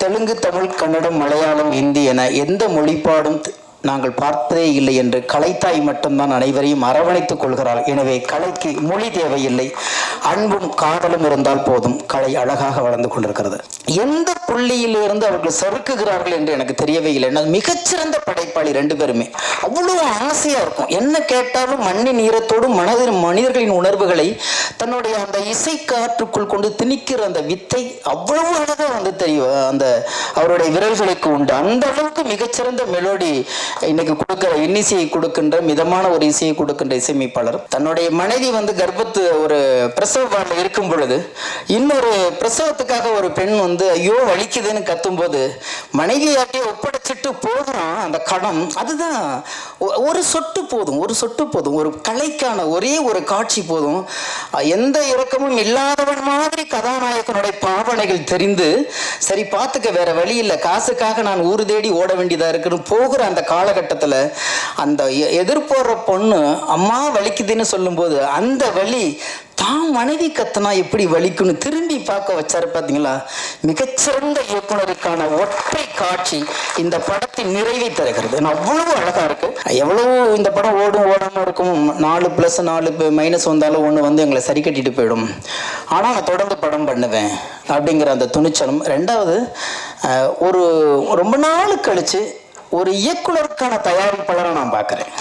தெலுங்கு தமிழ் கன்னடம் மலையாளம் இந்தி என எந்த மொழிப்பாடும் நாங்கள் பார்த்ததே இல்லை என்று கலைத்தாய் மட்டும்தான் அனைவரையும் அரவணைத்துக் கொள்கிறாள். எனவே கலைக்கு மொழி தேவையில்லை. அன்பும் காதலும் இருந்தால் போதும். கலை அழகாக வளர்ந்து கொண்டிருக்கிறது. எந்த புள்ளியிலிருந்து அவர்கள் சறுக்குகிறார்கள் என்று எனக்கு தெரியவே இல்லை. நான் மிகச்சிறந்த படைப்பாளி ரெண்டு பேருமே. அவ்வளவு ஆசையா இருக்கும். என்ன கேட்டாலும் மண்ணின் ஈரத்தோடும் மனதின் மனிதர்களின் உணர்வுகளை தன்னுடைய அந்த இசை காற்றுக்குள் கொண்டு திணிக்கிற அந்த வித்தை அவ்வளவு அழகாக வந்து தெரியும் அந்த அவருடைய விரல்களுக்கு உண்டு. அந்த அளவுக்கு மிகச்சிறந்த மெலோடி இன்னைக்கு கொடுக்கிற இன்னிசையை கொடுக்கின்ற மிதமான ஒரு இசையை கொடுக்கின்ற இசையமைப்பாளர். தன்னுடைய மனைவி வந்து கர்ப்பத்து ஒரு பிரசவ இருக்கும் பொழுது இன்னொரு பிரசவத்துக்காக ஒரு பெண் வந்து ஐயோ வலிக்குதுன்னு கத்தும்போது மனைவியாட்டே ஒப்படைச்சிட்டு போகிறான் அந்த கடம் அதுதான் ஒரு சொட்டு போதும் ஒரு சொட்டு போதும் ஒரு கலைக்கான ஒரே ஒரு காட்சி போதும். எந்த இறக்கமும் இல்லாதவன் மாதிரி கதாநாயகனுடைய பாவனைகள் தெரிந்து சரி பார்த்துக்க வேற வழி இல்லை காசுக்காக நான் ஊர் தேடி ஓட வேண்டியதா இருக்குன்னு போகிற அந்த காலகட்டத்தில் அந்த எ- பொண்ணு அம்மா வலிக்குதுன்னு சொல்லும்போது அந்த வழி தான் மனைவி கத்தனா எப்படி வலிக்குன்னு திரும்பி பார்க்க வச்சாரு பார்த்தீங்களா மிகச்சிறந்த இயக்குனருக்கான ஒற்றை காட்சி இந்த படத்தின் நிறைவை தருகிறது. அவ்வளவு அழகா இருக்கு. எவ்வளவு இந்த படம் ஓடும் ஓடாமல் இருக்கும் நாலு ப்ளஸ் நாலு மைனஸ் வந்தாலும் ஒன்று வந்து எங்களை சரி கட்டிட்டு போயிடும். ஆனால் நான் தொடர்ந்து படம் பண்ணுவேன் அப்படிங்கிற அந்த துணிச்சலும். ரெண்டாவது ஒரு ரொம்ப நாள் கழிச்சு ஒரு இயக்குனருக்கான தயாரிப்பாளரை நான் பார்க்குறேன்.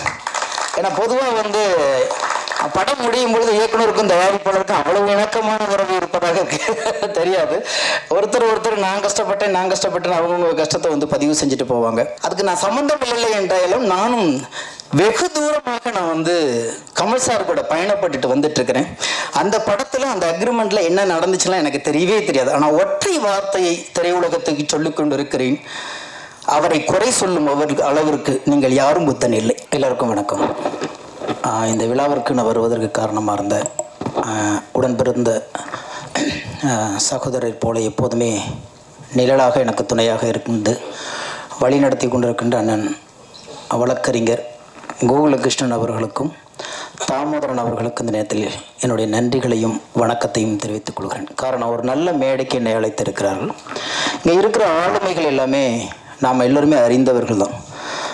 ஏன்னா பொதுவாக வந்து படம் முடியும் பொழுது இயக்குனருக்கும் தயாரிப்பாளருக்கும் அவ்வளவு இணக்கமான உறவு இருப்பதாக தெரியாது. ஒருத்தர் ஒருத்தர் நான் கஷ்டப்பட்டேன் நான் கஷ்டப்பட்டேன் அவங்கவுங்க கஷ்டத்தை வந்து பதிவு செஞ்சுட்டு போவாங்க. அதுக்கு நான் சம்மந்தம் இல்லை என்றாலும் நானும் வெகு தூரமாக நான் வந்து கமல் சார் கூட பயணப்பட்டுட்டு வந்துட்டு இருக்கிறேன் அந்த படத்தில் அந்த அக்ரிமெண்ட்ல என்ன நடந்துச்சுலாம் எனக்கு தெரியவே தெரியாது. ஆனால் ஒற்றை வார்த்தையை திரையுலகத்துக்கு சொல்லிக்கொண்டு இருக்கிறேன் அவரை குறை சொல்லும் அவர் அளவிற்கு நீங்கள் யாரும் புத்தன் இல்லை. எல்லாருக்கும் வணக்கம். இந்த விழாவிற்கு நான் வருவதற்கு காரணமாக இருந்த உடன்பிறந்த உடன் பிறந்த சகோதரர் போல எப்போதுமே நிழலாக எனக்கு துணையாக இருந்து வழிநடத்தி கொண்டிருக்கின்ற அண்ணன் வழக்கறிஞர் கோகுலகிருஷ்ணன் அவர்களுக்கும் தாமோதரன் அவர்களுக்கு இந்த நேரத்தில் என்னுடைய நன்றிகளையும் வணக்கத்தையும் தெரிவித்துக் கொள்கிறேன். காரணம் ஒரு நல்ல மேடைக்கு என்னை அழைத்திருக்கிறார்கள். இங்கே இருக்கிற ஆளுமைகள் எல்லாமே நாம் எல்லோருமே அறிந்தவர்கள் தான்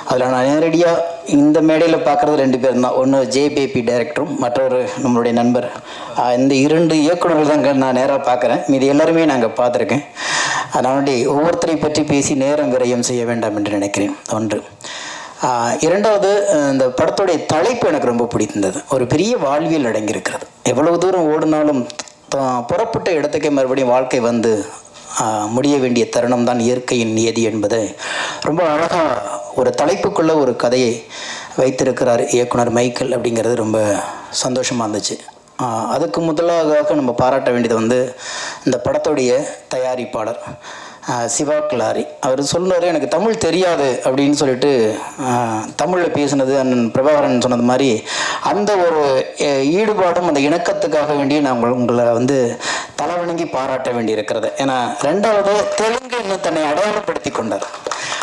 அதில் நான் நேரடியாக இந்த மேடையில் பார்க்குறது ரெண்டு பேர் தான் ஒன்று ஜேபிபி டைரக்டரும் மற்றொரு நம்மளுடைய நண்பர். இந்த இரண்டு இயக்குநர்கள் தான் நான் நேராக பார்க்குறேன். மீதி எல்லாருமே நாங்கள் பார்த்துருக்கேன். அதனால ஒவ்வொருத்தரை பற்றி பேசி நேரம் விரயம் செய்ய வேண்டாம் என்று நினைக்கிறேன். ஒன்று. இரண்டாவது இந்த படத்துடைய தலைப்பு எனக்கு ரொம்ப பிடித்திருந்தது. ஒரு பெரிய வாழ்வியல் அடங்கியிருக்கிறது. எவ்வளவு தூரம் ஓடினாலும் புறப்பட்ட இடத்துக்கே மறுபடியும் வாழ்க்கை வந்து முடிய வேண்டிய தருணம் தான் இயற்கையின் நியதி என்பதை ரொம்ப அழகாக ஒரு தலைப்புக்குள்ள ஒரு கதையை வைத்திருக்கிறார் இயக்குனர் மைக்கேல் அப்படிங்கிறது ரொம்ப சந்தோஷமாக இருந்துச்சு. அதுக்கு முதலாக நம்ம பாராட்ட வேண்டியது வந்து இந்த படத்துடைய தயாரிப்பாளர் சிவா கிளாரி. அவர் சொன்னார் எனக்கு தமிழ் தெரியாது அப்படின்னு சொல்லிட்டு தமிழில் பேசினது அண்ணன் பிரபாகரன் சொன்னது மாதிரி அந்த ஒரு ஈடுபாடும் அந்த இணக்கத்துக்காக வேண்டி நான் உங்களை- வந்து தலைவணங்கி பாராட்ட வேண்டி இருக்கிறது ஏன்னா ரெண்டாவது தெலுங்கு இன்னும் தன்னை அடையாளப்படுத்தி கொண்டார்.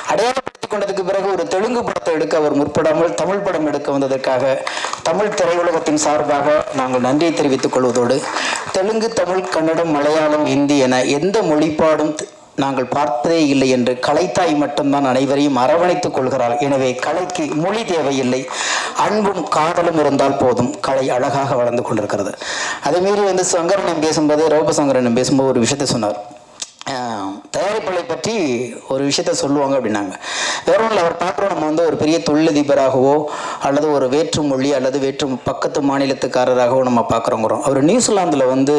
அடையாளம் கொண்டதுக்கு பிறகு ஒரு தெலுங்கு படத்தை எடுக்க அவர் முற்படாமல் தமிழ் படம் எடுக்க வந்ததற்காக தமிழ் திரையுலகத்தின் சார்பாக நாங்கள் நன்றியை தெரிவித்துக் கொள்வதோடு தெலுங்கு தமிழ் கன்னடம் மலையாளம் இந்தி என எந்த மொழிப்பாடும் நாங்கள் பார்த்ததே இல்லை என்று கலைத்தாய் மட்டும்தான் அனைவரையும் அரவணைத்துக் கொள்கிறாள். எனவே கலைக்கு மொழி தேவையில்லை அன்பும் காதலும் இருந்தால் போதும் கலை அழகாக வளர்ந்து கொண்டிருக்கிறது. அதே வந்து சங்கரனம் பேசும்போது ரௌபசங்கரனம் பேசும்போது ஒரு விஷயத்தை சொன்னார். தயாரிப்புகளை பற்றி ஒரு விஷயத்த சொல்லுவாங்க அப்படின்னாங்க. வேற ஒன்றில் அவர் பார்க்குறோம் நம்ம வந்து ஒரு பெரிய தொழிலதிபராகவோ அல்லது ஒரு வேற்று மொழி அல்லது வேற்று பக்கத்து மாநிலத்துக்காரராகவோ நம்ம பார்க்குறோங்கிறோம். அவர் நியூசிலாந்தில் வந்து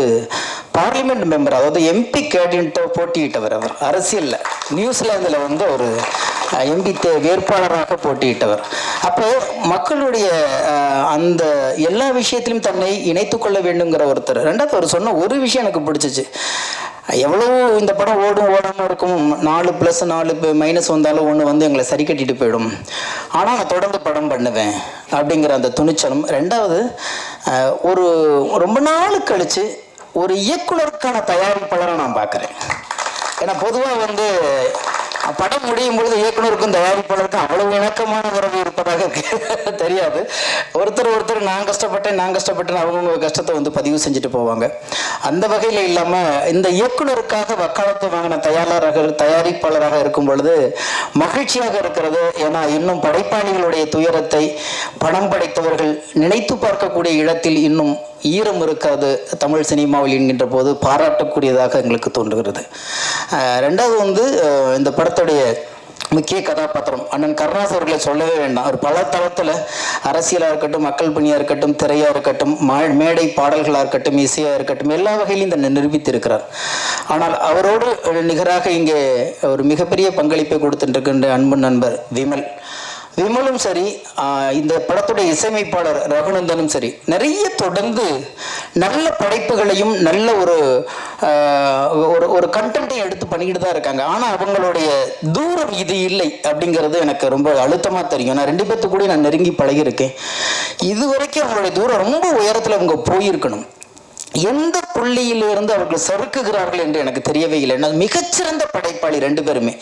பார்லிமெண்ட் மெம்பர் அதாவது எம்பி கேடின்ட்டு போட்டியிட்டவர் அவர் அரசியலில். நியூசிலாந்தில் வந்து ஒரு எம்பி வேட்பாளராக போட்டியிட்டவர். அப்போ மக்களுடைய அந்த எல்லா விஷயத்திலும் தன்னை இணைத்துக்கொள்ள வேண்டுங்கிற ஒருத்தர். ரெண்டாவது அவர் சொன்ன ஒரு விஷயம் எனக்கு பிடிச்சிச்சு. எவ்வளவு இந்த படம் ஓடும் ஓடாமல் இருக்கும் நாலு ப்ளஸ் நாலு மைனஸ் வந்தாலும் ஒன்று வந்து எங்களை சரி கட்டிட்டு போயிடும். ஆனால் நான் தொடர்ந்து படம் பண்ணுவேன் அப்படிங்கிற அந்த துணிச்சலும். ரெண்டாவது ஒரு ரொம்ப நாள் கழித்து ஒரு இயக்குனருக்கான தயாரிப்பாளரை நான் பார்க்குறேன். ஏன்னா பொதுவாக வந்து படம் முடியும் பொழுது இயக்குனருக்கும் தயாரிப்பாளருக்கும் அவ்வளவு இணக்கமான உறவு இருப்பதாக தெரியாது. ஒருத்தர் ஒருத்தர் நான் கஷ்டப்பட்டேன் நான் கஷ்டப்பட்டேன் அவங்கவுங்க கஷ்டத்தை வந்து பதிவு செஞ்சுட்டு போவாங்க. அந்த வகையில் இல்லாமல் இந்த இயக்குனருக்காக வக்காலத்து வாங்கின தயாராக தயாரிப்பாளராக இருக்கும் பொழுது மகிழ்ச்சியாக இருக்கிறது. ஏன்னா இன்னும் படைப்பாளிகளுடைய துயரத்தை படம் படைத்தவர்கள் நினைத்து பார்க்கக்கூடிய இடத்தில் இன்னும் ஈரம் இருக்காது தமிழ் சினிமாவில் என்கின்ற போது பாராட்டக்கூடியதாக எங்களுக்கு தோன்றுகிறது. ரெண்டாவது வந்து இந்த படத்துடைய முக்கிய கதாபாத்திரம் அண்ணன் கருணாஸ் அவர்களை சொல்லவே வேண்டாம். அவர் பல தளத்தில் அரசியலாக இருக்கட்டும் மக்கள் பணியாக இருக்கட்டும் திரையாக இருக்கட்டும் மேடை பாடல்களாக இருக்கட்டும் இசையாக இருக்கட்டும் எல்லா வகையிலும் இந்த நிரூபித்திருக்கிறார். ஆனால் அவரோடு நிகராக இங்கே ஒரு மிகப்பெரிய பங்களிப்பை கொடுத்துட்டு அன்பு நண்பர் விமல். விமலும் சரி இந்த படத்துடைய இசையமைப்பாளர் ரகுநந்தனும் சரி நிறைய தொடர்ந்து நல்ல படைப்புகளையும் நல்ல ஒரு ஒரு ஒரு கண்டென்ட்டையும் எடுத்து பண்ணிக்கிட்டு தான் இருக்காங்க. ஆனால் அவங்களுடைய தூரம் இது இல்லை அப்படிங்கிறது எனக்கு ரொம்ப அழுத்தமாக தெரியும். நான் ரெண்டு பேர்த்து கூட நான் நெருங்கி பழகியிருக்கேன். இது வரைக்கும் அவங்களுடைய தூரம் ரொம்ப உயரத்தில் அவங்க போயிருக்கணும். எந்த புள்ளியிலிருந்து அவர்கள் சறுக்குகிறார்கள் என்று எனக்கு தெரியவே இல்லை. நான் மிகச்சிறந்த படைப்பாளி ரெண்டு பேருமே.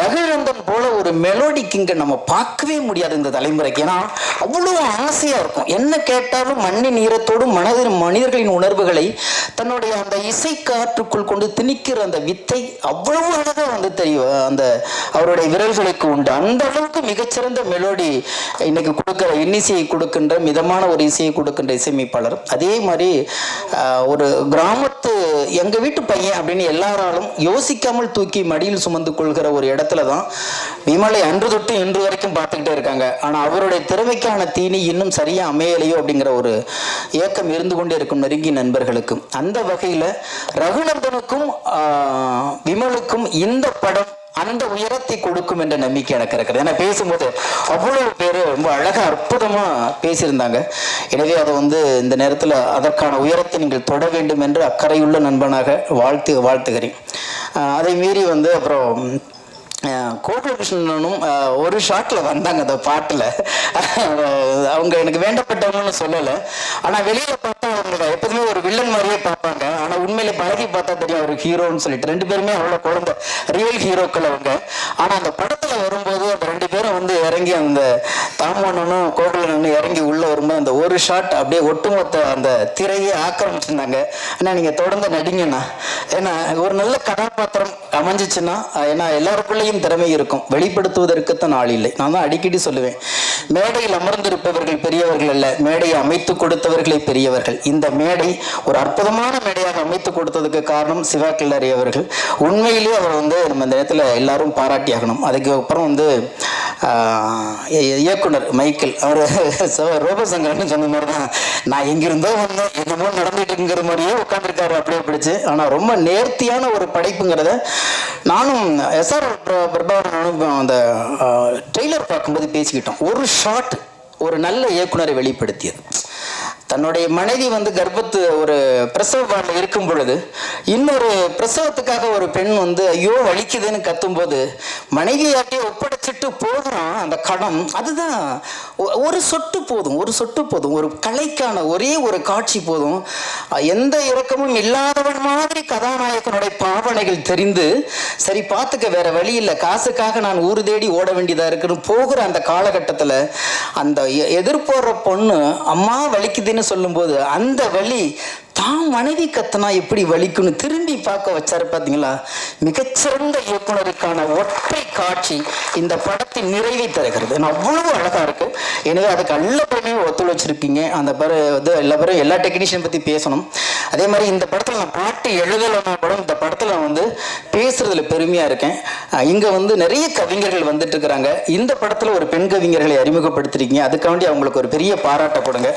ரகுநந்தன் போல ஒரு மெலோடிக்கு இங்கே நம்ம பார்க்கவே முடியாது இந்த தலைமுறைக்கு. ஏன்னா அவ்வளோ ஆசையாக இருக்கும். என்ன கேட்டாலும் மண்ணின் ஈரத்தோடும் மனதின் மனிதர்களின் உணர்வுகளை தன்னுடைய அந்த இசை காற்றுக்குள் கொண்டு திணிக்கிற அந்த வித்தை அவ்வளவு அழகாக வந்து தெரியும் அந்த அவருடைய விரல்களுக்கு உண்டு. அந்த அளவுக்கு மிகச்சிறந்த மெலோடி இன்னைக்கு கொடுக்குற இன்னிசையை கொடுக்கின்ற மிதமான ஒரு இசையை கொடுக்கின்ற இசையமைப்பாளர். அதே மாதிரி ஒரு கிராமத்து எங்க வீட்டு பையன் அப்படின்னு எல்லாராலும் யோசிக்காமல் தூக்கி மடியில் சுமந்து கொள்கிற ஒரு இடத்துல தான் விமலை அன்று தொட்டு இன்று வரைக்கும் பார்த்துக்கிட்டே இருக்காங்க. ஆனா அவருடைய திறமைக்கான தீனி இன்னும் சரியா அமையலையோ அப்படிங்கிற ஒரு ஏக்கம் இருந்து கொண்டே இருக்கும் நெருங்கிய நண்பர்களுக்கும் அந்த வகையில ரகுநந்தனுக்கும் ஆஹ், விமலுக்கும் இந்த படம் அந்த உயரத்தை கொடுக்கும் என்ற நம்பிக்கை எனக்கு இருக்கிறது ஏன்னா பேசும்போது அவ்வளவு பேர் ரொம்ப அழகாக அற்புதமாக பேசியிருந்தாங்க. எனவே அதை வந்து இந்த நேரத்தில் அதற்கான உயரத்தை நீங்கள் தொட வேண்டும் என்று அக்கறையுள்ள நண்பனாக வாழ்த்து வாழ்த்துகிறேன். அதை மீறி வந்து அப்புறம் கோகுலகிருஷ்ணனும் ஒரு ஷாட்ல வந்தாங்க அந்த பாட்டுல. அவங்க எனக்கு வேண்டப்பட்டவங்கன்னு சொல்லலை. ஆனா வெளியில பார்த்தா அவங்க எப்போதுமே ஒரு வில்லன் மாதிரியே பார்ப்பாங்க. ஆனா உண்மையில பழகி பார்த்தா தெரியும் ஒரு ஹீரோன்னு சொல்லிட்டு. ரெண்டு பேருமே அவ்வளோ குழந்தை ரியல் ஹீரோக்கள் அவங்க. ஆனா அந்த படத்துல வரும்போது அந்த ரெண்டு பேரும் வந்து இறங்கி அந்த தாமனனும் கோகுலனும் இறங்கி உள்ள வரும்போது அந்த ஒரு ஷாட் அப்படியே ஒட்டுமொத்த அந்த திரையை ஆக்கிரமிச்சிருந்தாங்க. ஆனால் நீங்க தொடர்ந்து நடிங்கண்ணா. ஏன்னா ஒரு நல்ல கதாபாத்திரம் அமைஞ்சிச்சுன்னா ஏன்னா எல்லாருக்குள்ளேயும் திறமை இருக்கும். வெளிப்படுத்துவதற்குத்தான் ஆள் இல்லை. நான் தான் அடிக்கடி சொல்லுவேன். மேடையில் அமர்ந்திருப்பவர்கள் பெரியவர்கள் அல்ல. மேடையை அமைத்து கொடுத்தவர்களே பெரியவர்கள். இந்த மேடை ஒரு அற்புதமான மேடையாக அமைத்து கொடுத்ததுக்கு காரணம் சிவா கில்லரி அவர்கள். உண்மையிலேயே அவர் வந்து நம்ம இந்த நேரத்தில் எல்லாரும் பாராட்டியாகணும். அதுக்கு அப்புறம் வந்து இயக்குனர் மைக்கேல். அவர் ரோபசங்கர்னு சொன்ன மாதிரி தான் நான் எங்கிருந்தோ வந்தேன். என்னமோ நடந்துட்டுங்கிற மாதிரியே உட்காந்துருக்காரு அப்படியே பிடிச்சு. ஆனால் ரொம்ப நேர்த்தியான ஒரு படைப்புங்கிறத நானும் எஸ்ஆர் பிரபாகரனும் அந்த ட்ரெய்லர் பார்க்கும்போது பேசிக்கிட்டோம். ஒரு ஷாட் ஒரு நல்ல இயக்குனரை வெளிப்படுத்தியது. தன்னுடைய மனைவி வந்து கர்ப்பத்து ஒரு பிரசவ வார்டில் இருக்கும் பொழுது இன்னொரு பிரசவத்துக்காக ஒரு பெண் வந்து ஐயோ வலிக்குதுன்னு கத்தும்போது மனைவியாட்டியை ஒப்படைச்சிட்டு போதும் அந்த கடம் அதுதான் ஒ- ஒரு சொட்டு போதும் ஒரு சொட்டு போதும் ஒரு கலைக்கான ஒரே ஒரு காட்சி போதும். எந்த இறக்கமும் இல்லாதவன் மாதிரி கதாநாயகனுடைய பாவனைகள் தெரிந்து சரி பார்த்துக்க வேற வழி இல்லை காசுக்காக நான் ஊர் தேடி ஓட வேண்டியதாக இருக்குன்னு போகிற அந்த காலகட்டத்தில் அந்த எ- பொண்ணு அம்மா வலிக்குதுன்னு சொல்லும்போது அந்த வழி தான் மனைவி கத்தனா எப்படி வலிக்கும்னு திரும்பி பார்க்க வச்சாரு பார்த்தீங்களா மிகச்சிறந்த இயக்குனருக்கான ஒற்றை காட்சி இந்த படத்தின் நிறைவை தருகிறது. அவ்வளவு அழகா இருக்கு. எனவே அதுக்கு எல்லாருமே ஒத்துழைச்சிருக்கீங்க. அந்த பேர் இது எல்லா பேரும் எல்லா டெக்னீஷியன் பற்றி பேசணும். அதே மாதிரி இந்த படத்தில் நான் பாட்டு எழுதலைன்னா கூட இந்த படத்தில் நான் வந்து பேசுறதுல பெருமையாக இருக்கேன். இங்கே இங்க வந்து நிறைய கவிஞர்கள் வந்துட்டு இருக்கிறாங்க இந்த படத்தில் ஒரு பெண் கவிஞர்களை அறிமுகப்படுத்திருக்கீங்க. அதுக்காண்டி அவங்களுக்கு ஒரு பெரிய பாராட்ட கொடுங்க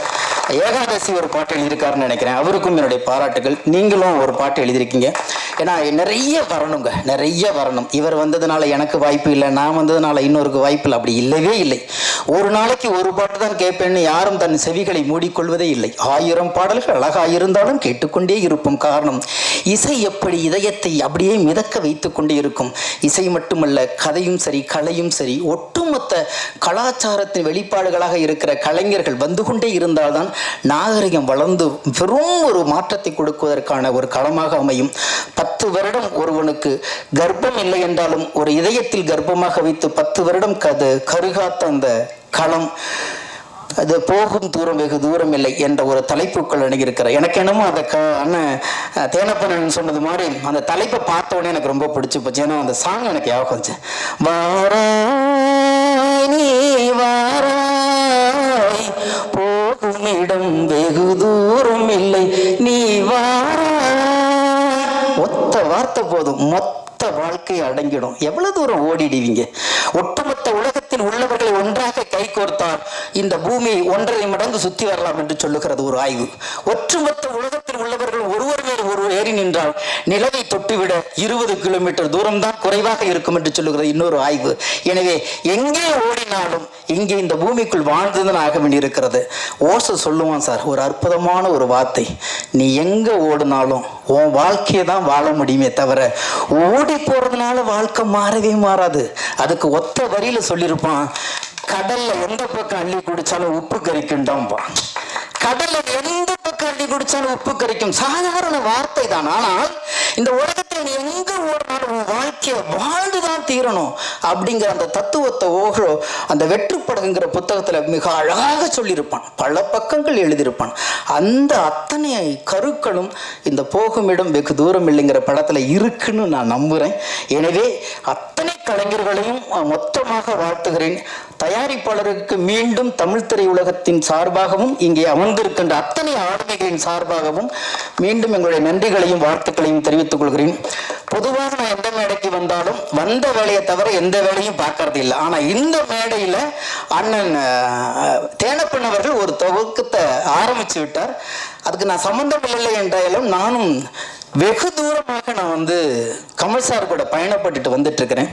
ஏகாதசி ஒரு பாட்டு எழுதியிருக்காருன்னு நினைக்கிறேன். அவருக்கும் என்னுடைய பாராட்டுகள். நீங்களும் ஒரு பாட்டு எழுதியிருக்கீங்க. ஏன்னா நிறைய வரணுங்க. நிறைய வரணும். இவர் வந்ததுனால எனக்கு வாய்ப்பு இல்லை நான் வந்ததுனால இன்னொருக்கு வாய்ப்பு இல்லை. அப்படி இல்லவே இல்லை. ஒரு நாளைக்கு ஒரு பாட்டு தான் கேட்பேன்னு யாரும் தன் செவிகளை மூடிக்கொள்வதே இல்லை. ஆயிரம் பாடல்கள் அழகாக இருந்தாலும் கேட்டுக்கொண்டே இருப்போம். காரணம் இசை எப்படி இதயத்தை அப்படியே மிதக்க வைத்து கொண்டே இருக்கும். இசை மட்டுமல்ல கதையும் சரி கலையும் சரி ஒட்டுமொத்த கலாச்சாரத்தின் வெளிப்பாடுகளாக இருக்கிற கலைஞர்கள் வந்து கொண்டே இருந்தால்தான் நாகரிகம் வளர்ந்து பெரும் ஒரு மாற்றத்தை கொடுக்குவதற்கான ஒரு களமாக அமையும். பத்து வருடம் ஒருவனுக்கு கர்ப்பம் இல்லை என்றாலும் ஒரு இதயத்தில் கர்ப்பமாக வைத்து பத்து வருடம் கது கருகாத்த அந்த களம் அது போகும் தூரம் வெகு தூரம் இல்லை என்ற ஒரு தலைப்புக்குள் அணுகியிருக்கிறார். எனக்கு என்னமோ அந்த க அண்ணன் அஹ், தேனப்பனன் சொன்னது மாதிரி அந்த தலைப்பை பார்த்த உடனே எனக்கு ரொம்ப பிடிச்சி போச்சு. ஏன்னா அந்த சாங் எனக்கு ஞாபகம் வந்துச்சு. வாராய் நீ வாராய் போதும். மொத்த வாழ்க்கை அடங்கிடும். எவ்வளவு தூரம் ஓடிடுவீங்க? ஒட்டுமொத்த உலகத்தில் உள்ளவர்களை ஒன்றாக கைகோர்த்தால் இந்த பூமி ஒன்றரை மடங்கு சுத்தி வரலாம் என்று சொல்லுகிறது ஒரு ஆய்வு. ஒட்டுமொத்த உலகத்தில் உள்ளவர்கள் ஒருவர் மேல் ஒருவர் ஏறி நின்றால் நிலவு தொட்டுவிட இருபது கிலோமீட்டர் தூரம் தான் குறைவாக இருக்கும் என்று சொல்லுகிறது இன்னொரு ஆய்வு. எனவே எங்கே ஓடினாலும் இங்கே இந்த பூமிக்குள் வாழ்ந்துதான் ஆக வேண்டியிருக்கிறது. ஓச சொல்லுவான் சார் ஒரு அற்புதமான ஒரு வார்த்தை. நீ எங்க ஓடினாலும் உன் வாழ்க்கையை தான் வாழ முடியுமே தவிர ஓடி போறதுனால வாழ்க்கை மாறவே மாறாது. அதுக்கு ஒத்த வரியில சொல்லியிருப்பான் கடல்ல எந்த பக்கம் அள்ளி குடிச்சாலும் உப்பு கறிக்குண்டாம்பா கடல்ல எந்த பக்கம் அள்ளி குடிச்சாலும் உப்பு கறிக்கும் சாதாரண வார்த்தை தான். ஆனால் இந்த உலகத்தில் நீ எங்க ஓடினாலும் வாழ்க்கையை வாழ்ந்துதான் தீரணும் அப்படிங்கிற அந்த தத்துவத்தை ஓகோ அந்த வெற்றுப்படகுங்கிற புத்தகத்துல மிக அழகாக சொல்லியிருப்பான். பல பக்கங்கள் எழுதியிருப்பான். அந்த அத்தனை கருக்களும் இந்த போகுமிடம் வெகு தூரம் இல்லைங்கிற படத்துல இருக்குன்னு நான் நம்புறேன். எனவே அத்தனை கலைஞர்களையும் மொத்தமாக வாழ்த்துகிறேன். தயாரிப்பாளருக்கு மீண்டும் தமிழ் திரையுலகத்தின் சார்பாகவும் இங்கே அமர்ந்திருக்கின்ற அத்தனை ஆளுமைகளின் சார்பாகவும் மீண்டும் எங்களுடைய நன்றிகளையும் வாழ்த்துக்களையும் தெரிவித்துக் கொள்கிறேன். பொதுவாக நான் எந்த மேடைக்கு வந்தாலும் வந்த வேலையை தவிர எந்த வேலையும் பார்க்கறது இல்லை. ஆனால் இந்த மேடையில அண்ணன் தேனப்பன் அவர்கள் ஒரு தொகுக்கத்தை ஆரம்பிச்சு விட்டார். அதுக்கு நான் சம்மந்தம் இல்லை என்றாலும் நானும் வெகு தூரமாக நான் வந்து கமல் சார் கூட பயணப்பட்டுட்டு வந்துட்டு இருக்கிறேன்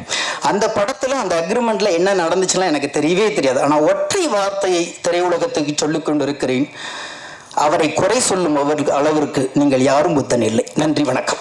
அந்த படத்துல அந்த அக்ரிமெண்ட்ல என்ன நடந்துச்சுலாம் எனக்கு தெரியவே தெரியாது. ஆனால் ஒற்றை வார்த்தையை திரையுலகத்துக்கு சொல்லிக்கொண்டு இருக்கிறேன் அவரை குறை சொல்லும் அவர் அளவிற்கு நீங்கள் யாரும் புத்தன் இல்லை. நன்றி வணக்கம்.